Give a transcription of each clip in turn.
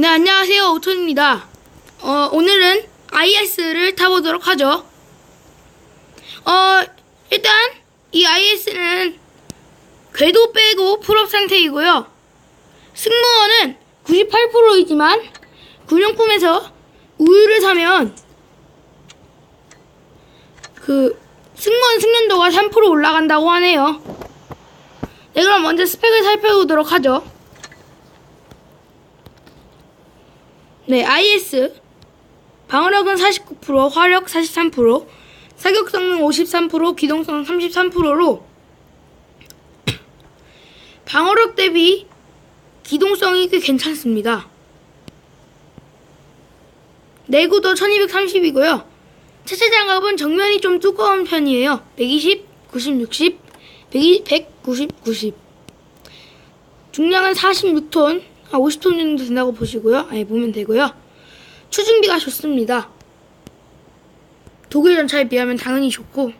네, 안녕하세요. 오톤입니다. 어, 오늘은 IS를 타보도록 하죠. 어, 일단, 이 IS는 궤도 빼고 풀업 상태이고요. 승무원은 98%이지만, 군용품에서 우유를 사면, 그, 승무원 숙련도가 3% 올라간다고 하네요. 네, 그럼 먼저 스펙을 살펴보도록 하죠. 네, IS 방어력은 49%, 화력 43%, 사격 성능 53%, 기동성 33%로 방어력 대비 기동성이 꽤 괜찮습니다. 내구도 1230이고요. 차체 장갑은 정면이 좀 두꺼운 편이에요. 120, 90, 60, 120, 190, 90. 중량은 46톤, 한 50톤 정도 된다고 보시고요. 아니, 보면 되고요. 추중비가 좋습니다. 독일 전차에 비하면 당연히 좋고,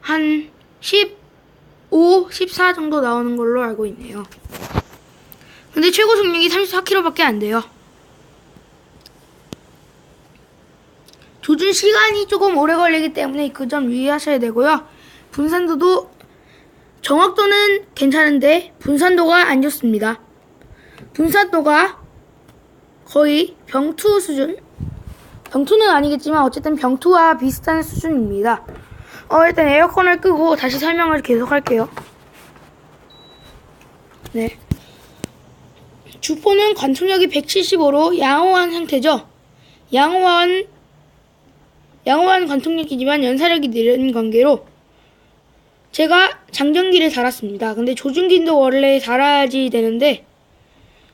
한 15, 14 정도 나오는 걸로 알고 있네요. 근데 최고 속력이 34km밖에 안 돼요. 조준 시간이 조금 오래 걸리기 때문에 그 점 유의하셔야 되고요. 분산도도 정확도는 괜찮은데 분산도가 안 좋습니다. 분산도가 거의 병투 수준? 병투는 아니겠지만 어쨌든 병투와 비슷한 수준입니다. 어, 일단 에어컨을 끄고 다시 설명을 계속 할게요. 네. 주포는 관통력이 175로 양호한 상태죠. 양호한 양호한 관통력이지만 연사력이 느린 관계로 제가 장전기를 달았습니다. 근데 조준기도 원래 달아야지 되는데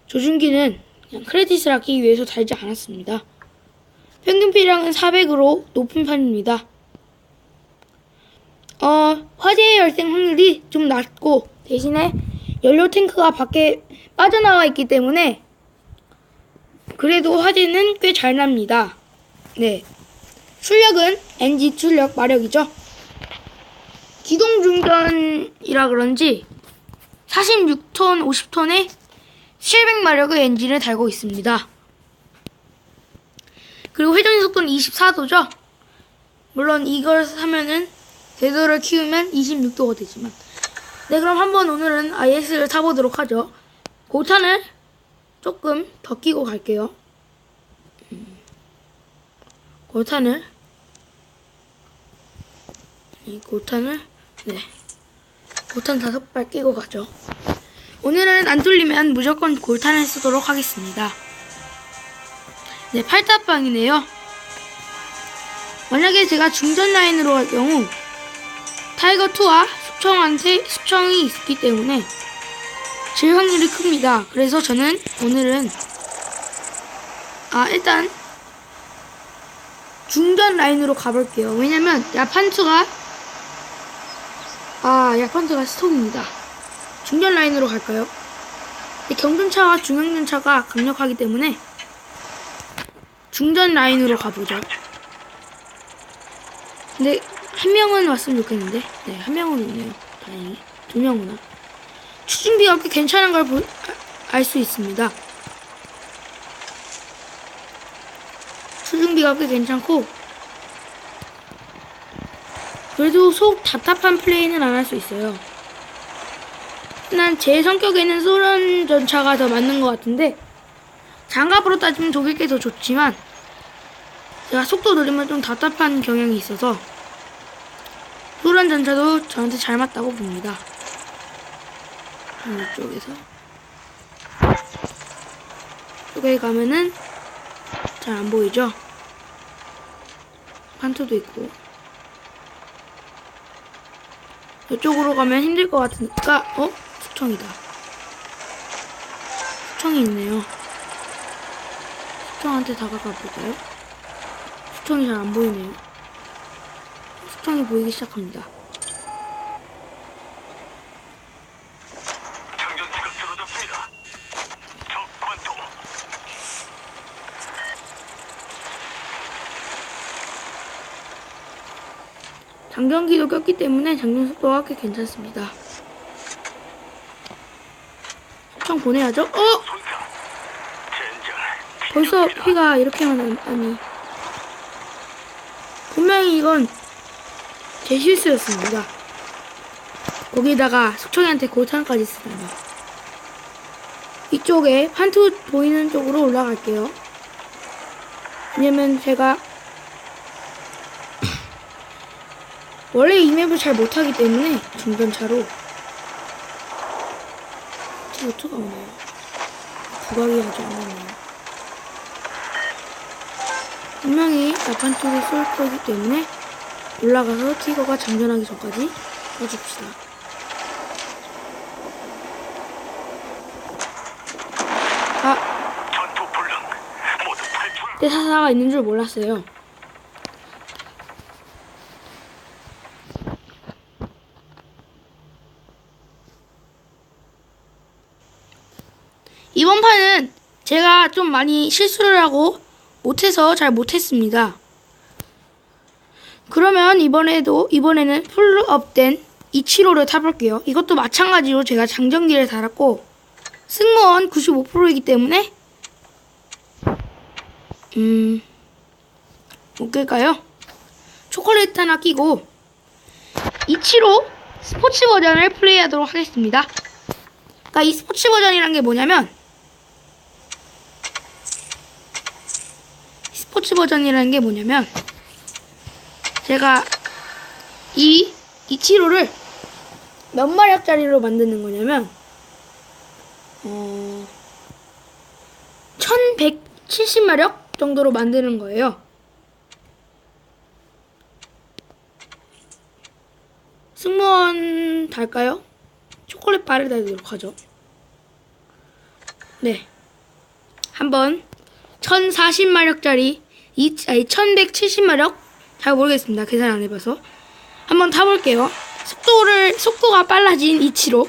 조준기는 그냥 크레딧을 아끼기 위해서 달지 않았습니다. 평균 피량은 400으로 높은 편입니다. 어, 화재 발생 확률이 좀 낮고 대신에 연료 탱크가 밖에 빠져나와 있기 때문에 그래도 화재는 꽤 잘 납니다. 네. 출력은 NG 출력 마력이죠. 기동 중전이라 그런지 46톤, 50톤에 700마력의 엔진을 달고 있습니다. 그리고 회전 속도는 24도죠. 물론 이걸 사면은 궤도를 키우면 26도가 되지만. 네, 그럼 한번 오늘은 IS를 타보도록 하죠. 고탄을 조금 더 끼고 갈게요. 음. 고탄을 이 고탄을 네 고탄 다섯 발 끼고 가죠. 오늘은 안 뚫리면 무조건 골탄을 쓰도록 하겠습니다. 네, 팔다방이네요. 만약에 제가 중전 라인으로 갈 경우 타이거2와 숙청한테 숙청이 있기 때문에 질 확률이 큽니다. 그래서 저는 오늘은 아 일단 중전 라인으로 가볼게요. 왜냐면 야판투가 아 야판투가 스톱입니다. 중전 라인으로 갈까요? 경전차와 중형전차가 강력하기 때문에 중전 라인으로 가보죠. 근데 한 명은 왔으면 좋겠는데 네 한 명은 있네요. 다행히 두 명이나 추진비가 꽤 괜찮은 걸 알 수 있습니다. 추진비가 꽤 괜찮고 그래도 속 답답한 플레이는 안 할 수 있어요. 난 제 성격에는 소련 전차가 더 맞는 것 같은데 장갑으로 따지면 독일 게 더 좋지만 제가 속도 느리면 좀 답답한 경향이 있어서 소련 전차도 저한테 잘 맞다고 봅니다. 이쪽에서 이쪽에 가면은 잘 안 보이죠? 판토도 있고 이쪽으로 가면 힘들 것 같으니까 어? 수청이다. 수청이 있네요. 수청한테 다가가 볼까요? 수청이 잘 안 보이네요. 수청이 보이기 시작합니다. 장전기도 꼈기 때문에 장전 속도가 꽤 괜찮습니다 수청 보내야죠? 어? 벌써 피가 이렇게만 나니. 분명히 이건 제 실수였습니다. 거기다가 숙청이한테 고탄까지 쓰다니. 이쪽에 판투 보이는 쪽으로 올라갈게요. 왜냐면 제가 원래 이 맵을 잘 못하기 때문에 중전차로 티오트가 오네요. 부각이 아주 안 나네요. 분명히 나판투를 쏠 거기 때문에 올라가서 티거가 장전하기 전까지 써줍시다. 아. 내 사사가 있는 줄 몰랐어요. 이번 판은 좀 많이 실수를 하고 못해서 잘 못했습니다. 그러면 이번에도 이번에는 풀업된 이치로를 타볼게요. 이것도 마찬가지로 제가 장전기를 달았고 승무원 95%이기 때문에 음, 못 끌까요? 초콜릿 하나 끼고 이치로 스포츠 버전을 플레이하도록 하겠습니다. 그러니까 이 스포츠 버전이란 게 뭐냐면 스포츠 버전이라는 게 뭐냐면 제가 이 이치로를 몇 마력짜리로 만드는 거냐면 어 1170마력 정도로 만드는 거예요. 승무원 달까요? 초콜릿 바를 달도록 하죠. 네. 한번 1040마력짜리 이 아니 1170마력 잘 모르겠습니다. 계산 안 해봐서 한번 타볼게요. 속도를 속도가 빨라진 이치로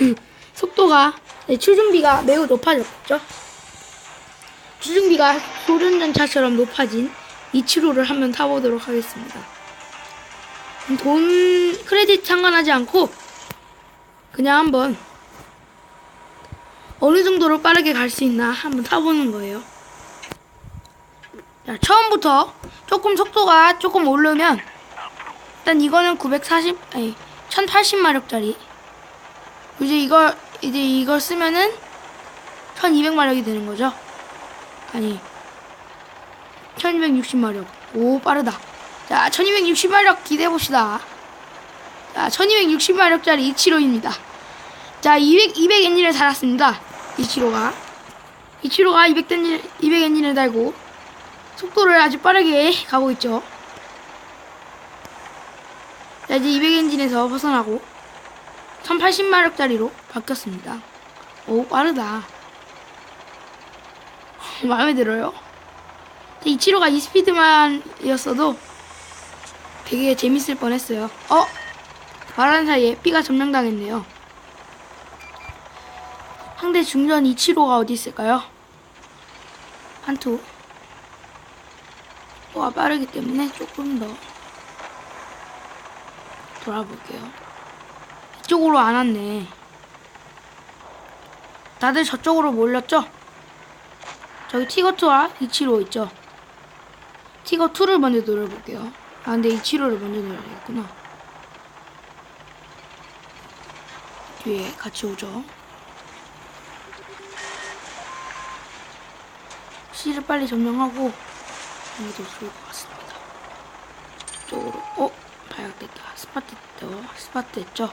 속도가 네, 추준비가 매우 높아졌죠. 추준비가 소련전차처럼 높아진 이치로를 한번 타보도록 하겠습니다. 돈 크레딧 상관하지 않고 그냥 한번 어느 정도로 빠르게 갈 수 있나 한번 타보는 거예요. 자, 처음부터 조금 속도가 조금 오르면 일단 이거는 940 아니 1080마력짜리 이제 이걸 이제 이걸 쓰면은 1200마력이 되는 거죠. 아니 1260마력. 오 빠르다. 자 1260마력 기대해 봅시다. 자 1260마력짜리 이치로입니다. 자 200, 200 엔진을 달았습니다. 이치로가 이치로가 200 엔진 200 엔진을 달고 속도를 아주 빠르게 가고 있죠. 자 이제 200 엔진에서 벗어나고 1080마력짜리로 바뀌었습니다. 오 빠르다. 마음에 들어요. 이치로가 이 스피드만이었어도 되게 재밌을 뻔했어요. 어? 말하는 사이에 B가 점령당했네요. 상대 중전 이치로가 어디 있을까요? 한투. 또가 빠르기 때문에 조금 더 돌아볼게요. 이쪽으로 안 왔네. 다들 저쪽으로 몰렸죠? 저기 티거2와 이치로 있죠? 티거2를 먼저 노려볼게요. 아, 근데 이치로를 먼저 노려야겠구나. 뒤에 같이 오죠. C를 빨리 점령하고 여기도 좋을 것 같습니다. 이쪽으로, 어? 발각됐다. 스파트, 어, 스파트 했죠?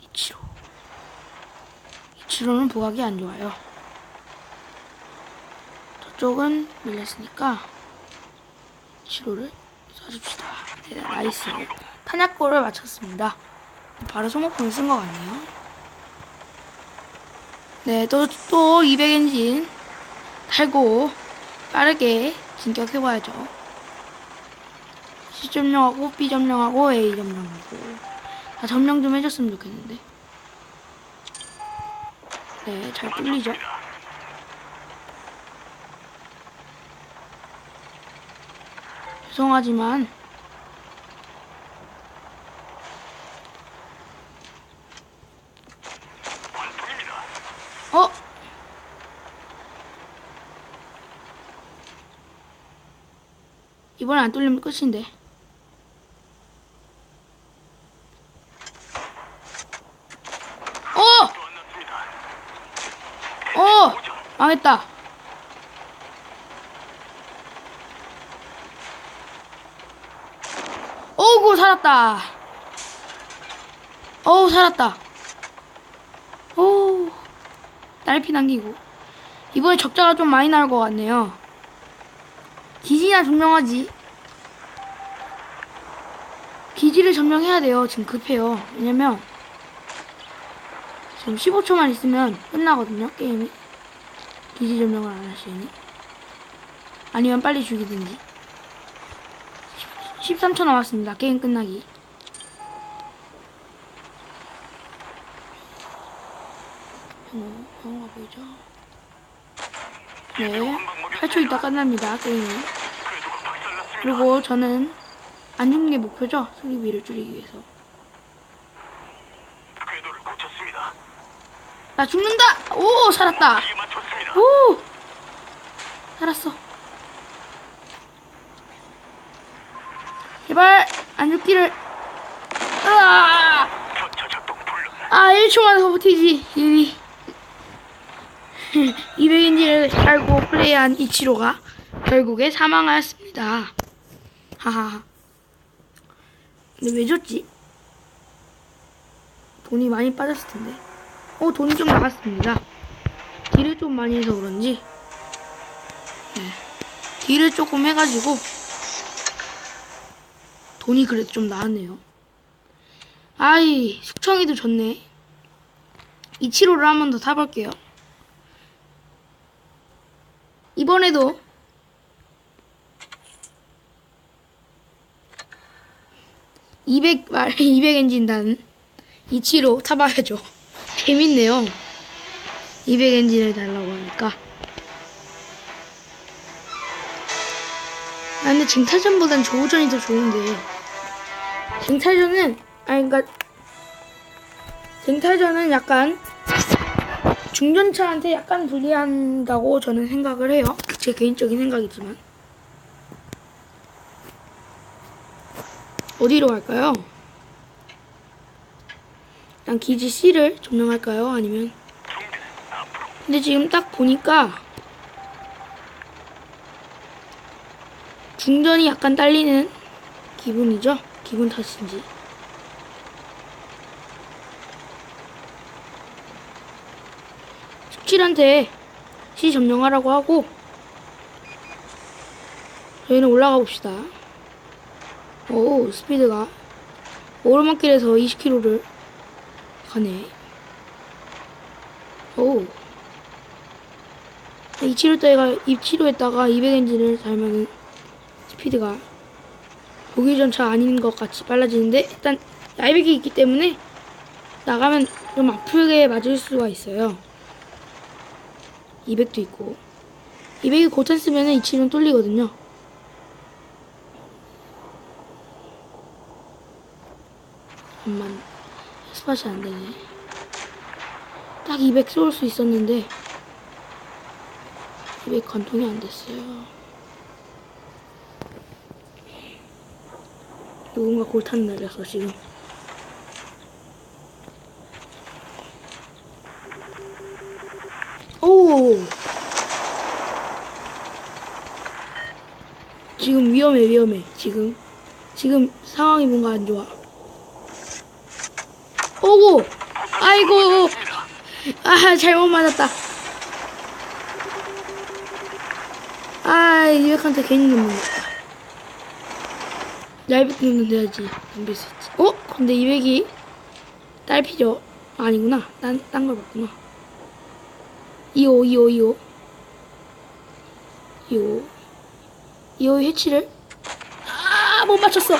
이치로. 이치로는 부각이 안 좋아요. 저쪽은 밀렸으니까 이치로를 써줍시다. 네, 나이스. 탄약골을 맞췄습니다. 바로 소모품을 쓴 것 같네요. 네, 또, 또 200엔진 달고 빠르게 진격해봐야죠. C 점령하고 B 점령하고 A 점령하고 다 점령 좀 해줬으면 좋겠는데. 네, 잘 뚫리죠. 죄송하지만 이번에 안 뚫리면 끝인데. 어! 어! 망했다. 어우구, 살았다. 어우, 살았다. 어우, 딸피 남기고. 이번에 적자가 좀 많이 나올 것 같네요. 기지나 점령하지. 기지를 점령해야 돼요. 지금 급해요. 왜냐면, 지금 15초만 있으면 끝나거든요, 게임이. 기지 점령을 안 하시니. 아니면 빨리 죽이든지. 13초 남았습니다. 게임 끝나기. 어, 영어가 보이죠? 네. 8초 있다 끝납니다, 게임이. 그리고 저는 안 죽는 게 목표죠? 수리비를 줄이기 위해서. 나 죽는다! 오, 살았다! 오! 살았어. 제발, 안 죽기를. 으아! 아, 1초만 더 버티지, 유리. 200인지를 달고 플레이한 이치로가 결국에 사망하였습니다. 하하. 근데 왜 졌지? 돈이 많이 빠졌을 텐데. 어, 돈이 좀 나갔습니다. 딜을 좀 많이 해서 그런지. 네. 딜을 조금 해가지고 돈이 그래도 좀 나왔네요. 아이, 숙청이도 좋네. 이치로를 한 번 더 타볼게요. 이번에도 (200) 말 (200) 엔진단 이치로 타봐야죠. 재밌네요. (200) 엔진을 달라고 하니까. 아 근데 쟁탈전보단 조우전이 더 좋은데. 쟁탈전은 아니 그니까 쟁탈전은 약간 중전차한테 약간 불리한다고 저는 생각을 해요. 제 개인적인 생각이지만. 어디로 갈까요? 일단 기지 C를 점령할까요? 아니면 근데 지금 딱 보니까 중전이 약간 딸리는 기분이죠? 기분 탓인지. 숙칠한테 시 점령하라고 하고 저희는 올라가 봅시다. 오 스피드가 오르막길에서 20km를 가네. 오. 2치료대가 2치료했다가 200엔진을 달면은 스피드가 독일 전차 아닌 것 같이 빨라지는데 일단 야이백이 있기 때문에 나가면 좀 아프게 맞을 수가 있어요. 200도 있고 200이 고탄 쓰면은 이 치료는 뚫리거든요. 잠만 스팟이 안 되네. 딱 200 쏠 수 있었는데 200 관통이 안 됐어요. 누군가 골탄 날려서 지금 오. 지금 위험해 위험해. 지금. 지금 상황이 뭔가 안 좋아. 오고! 아이고! 아 잘못 맞았다. 아 이백한테 괜히 넘는다 얇게 끊는데야지. 넘길 수 있지. 어? 근데 200이 딸피죠. 아니구나. 딴딴걸 봤구나 2호 2호 2호 2호 2호 해치를. 아 못 맞췄어.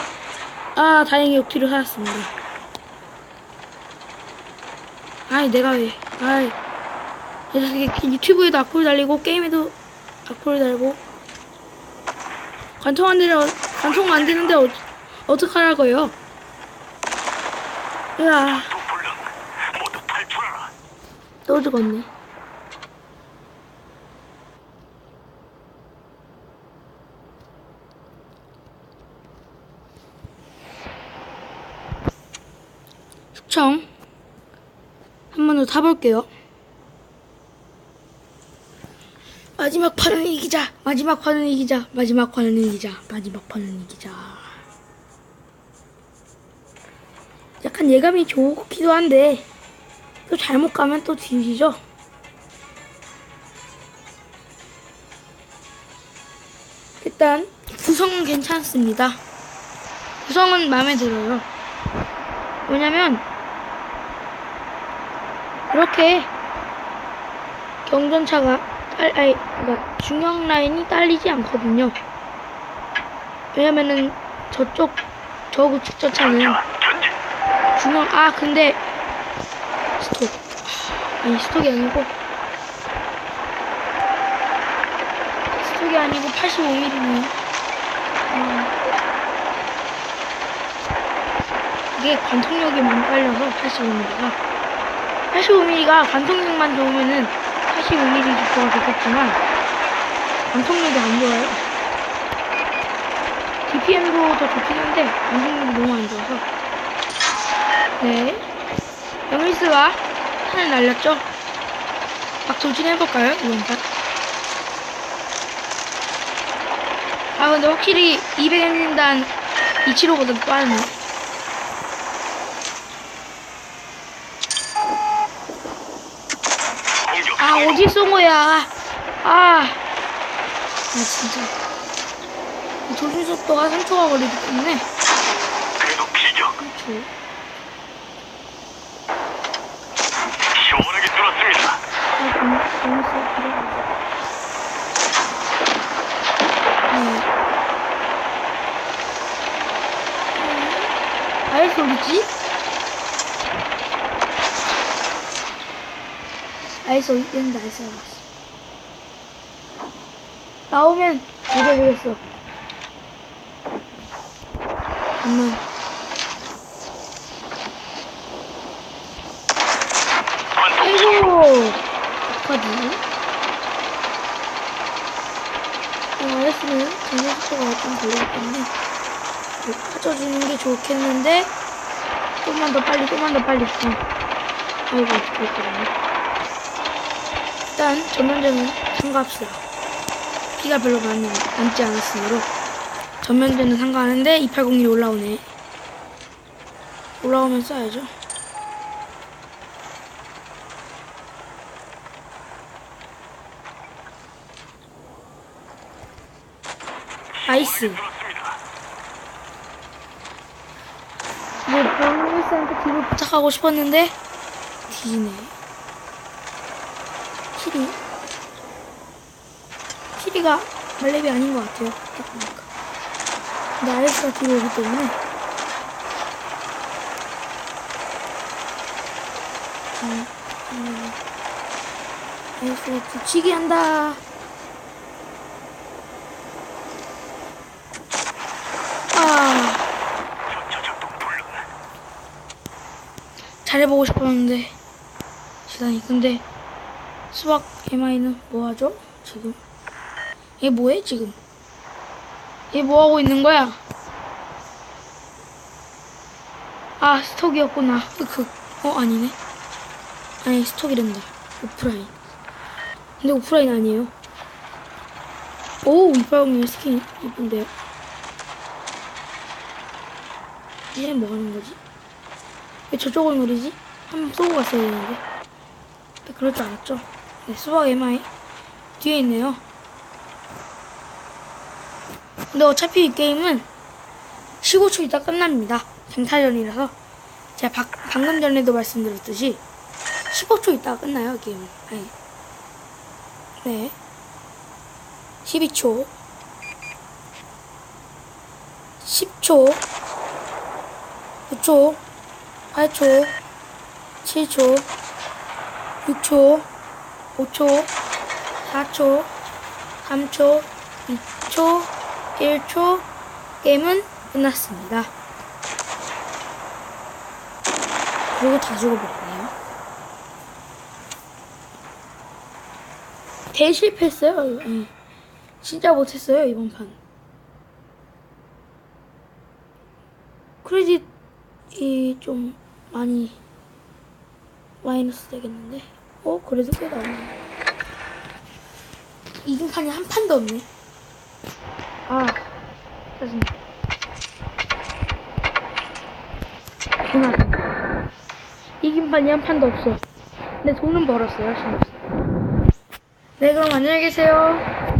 아 다행히 옆뒤로 살았습니다. 아이 내가 왜. 아이. 이렇게 유튜브에도 악플 달리고 게임에도 악플 달고. 관통 안 되려 관통 안 되는데 어, 어떡하라고요? 으아. 또 죽었네 타볼게요. 마지막 판은 이기자. 마지막 판은 이기자. 마지막 판은 이기자. 마지막 판은 이기자. 약간 예감이 좋기도 한데 또 잘못 가면 또 뒤지죠. 일단 구성은 괜찮습니다. 구성은 마음에 들어요. 왜냐면 이렇게 경전차가 딸, 아니, 그러니까 중형 라인이 딸리지 않거든요. 왜냐면은 저쪽 저 구축전차는 전전, 전진. 중형 아 근데 스톡 아니 스톡이 아니고 스톡이 아니고 85mm네요. 이게 관통력이 많이 딸려서 85mm가 85mm가 관통력만 좋으면은 85mm 주포가 좋겠지만 관통력이 안 좋아요. DPM도 더 좋긴 한데 관통력이 너무 안 좋아서 네 영일스가 하늘 날렸죠? 막 돌진해볼까요? 이번 판? 아 근데 확실히 200엔진단 275보다 빠르네 공격 아. 어디 쏜 거야 아, 아 진짜 이 조준 속도가 3초가 걸리기 때문에 그래도 기적. 3초 시원하게 뚫었습니다. 아 너무 너무 세 네. 아예 소리지? 소리 된다 아예 소리 나오면 관통 성공. 아이고 어떡하지? 어, 알았으면 정면 속도가 좀좀 빠져주는 게 좋겠는데 좀만 더 빨리 좀만 더 빨리 어. 아이고 어떡할거든요 일단 전면전은 참가합시다. 피가 별로 많이 남지 않았으므로 전면전은 참가하는데 2801이 올라오네. 올라오면 써야죠. 뚫었습니다. 뭐 볼루이스한테 뒤로 부탁하고 싶었는데 뒤지네 시리 시리가 말렙이 아닌 것 같아요. 딱 보니까 근데 아이스가 뒤로 오기 때문에. 음, 음, 아이스가 붙이기 한다. 아. 잘해보고 싶었는데 시간이. 근데 수박 MI는 뭐하죠 지금 얘 뭐해 지금 얘 뭐하고 있는 거야 아 스톡이었구나 흑흑 어 아니네 아니 스톡이란다 오프라인 근데 오프라인 아니에요 오 이빨공의 스킨 이쁜데요 얘는 뭐 하는 거지 왜 저쪽을 노리지? 한번 쏘고 갔어야 되는데. 그럴 줄 알았죠? 네, 수박 MI. 뒤에 있네요. 근데 어차피 이 게임은 15초 있다 끝납니다. 쟁탈전이라서. 제가 바- 방금 전에도 말씀드렸듯이 15초 있다가 끝나요, 게임은. 아니. 네. 12초. 10초. 9초. 8초, 7초, 6초, 5초, 4초, 3초, 2초, 1초, 게임은 끝났습니다. 그리고 다 죽어버렸네요. 대실패했어요. 예. 진짜 못했어요, 이번 판. 크레딧이 좀 많이 마이너스 되겠는데. 어, 그래도 꽤 나오네. 이긴 판이 한 판도 없네. 아, 짜증나. 이긴 판이 한 판도 없어. 근데 돈은 벌었어요, 신없어. 네, 그럼 안녕히 계세요.